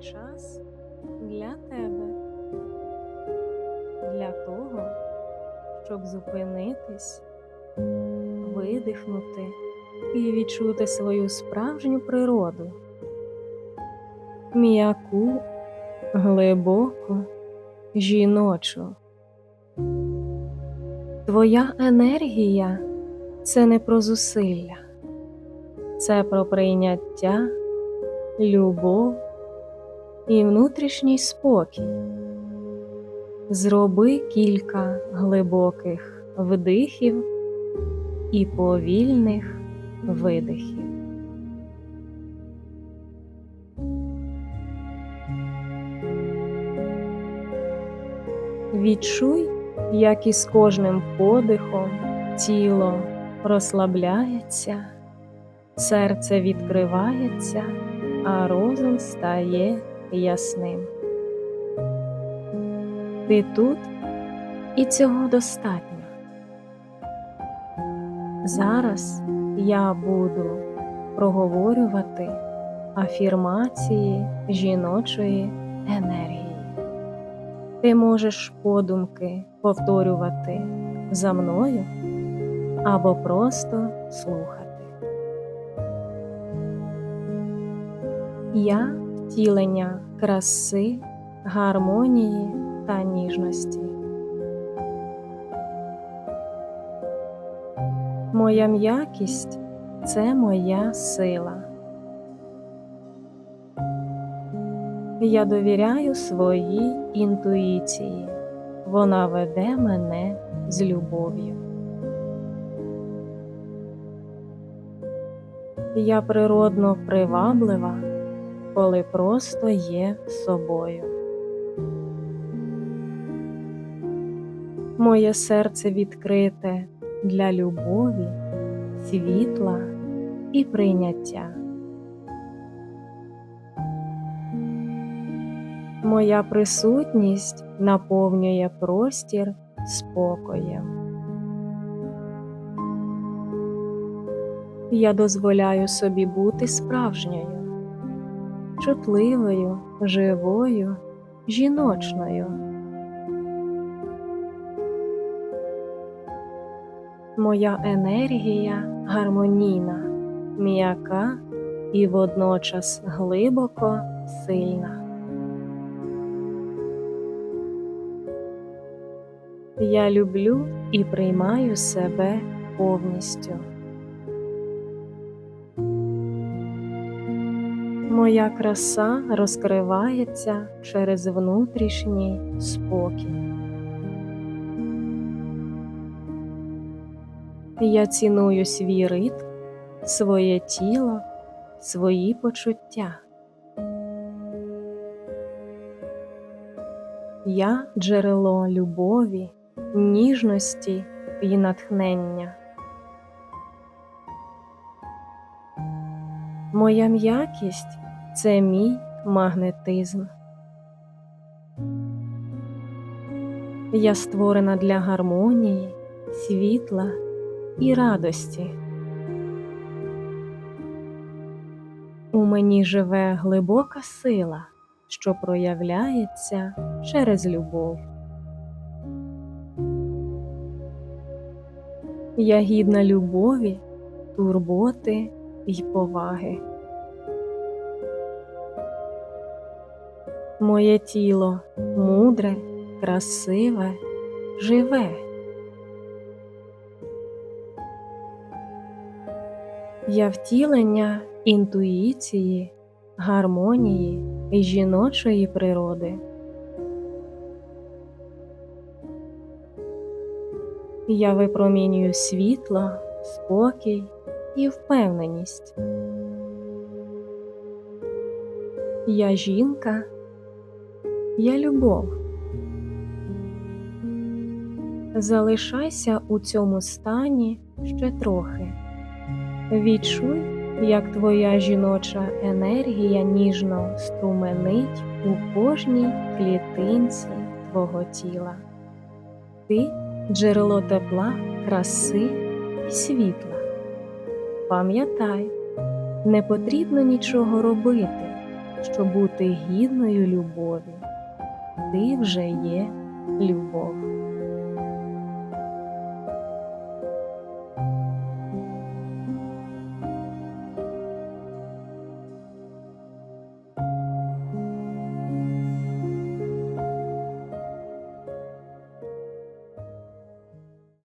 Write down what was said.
час для тебе, для того, щоб зупинитись, видихнути і відчути свою справжню природу, м'яку, глибоку, жіночу. Твоя енергія це не про зусилля, це про прийняття, любов і внутрішній спокій. Зроби кілька глибоких вдихів і повільних видихів. Відчуй, як із кожним подихом тіло розслабляється, серце відкривається, а розум стає ясним. Ти тут і цього достатньо. Зараз я буду проговорювати афірмації жіночої енергії. Ти можеш подумки повторювати за мною або просто слухати. Я втілення краси, гармонії та ніжності. Моя м'якість це моя сила. Я довіряю своїй інтуїції. Вона веде мене з любов'ю. Я природно приваблива, коли просто є собою. Моє серце відкрите для любові, світла і прийняття. Моя присутність наповнює простір спокоєм. Я дозволяю собі бути справжньою, чутливою, живою, жіночною. Моя енергія гармонійна, м'яка і водночас глибоко сильна. Я люблю і приймаю себе повністю. Моя краса розкривається через внутрішній спокій. Я ціную свій ритм, своє тіло, свої почуття. Я джерело любові, ніжності і натхнення. Моя м'якість це мій магнетизм. Я створена для гармонії, світла і радості. У мені живе глибока сила, що проявляється через любов. Я гідна любові, турботи й поваги. Моє тіло мудре, красиве, живе. Я втілення інтуїції, гармонії і жіночої природи. Я випромінюю світло, спокій і впевненість. Я жінка, я любов. Залишайся у цьому стані ще трохи. Відчуй, як твоя жіноча енергія ніжно струменить у кожній клітинці твого тіла. Ти джерело тепла, краси і світла. Пам'ятай, не потрібно нічого робити, щоб бути гідною любові. Ти вже є любов.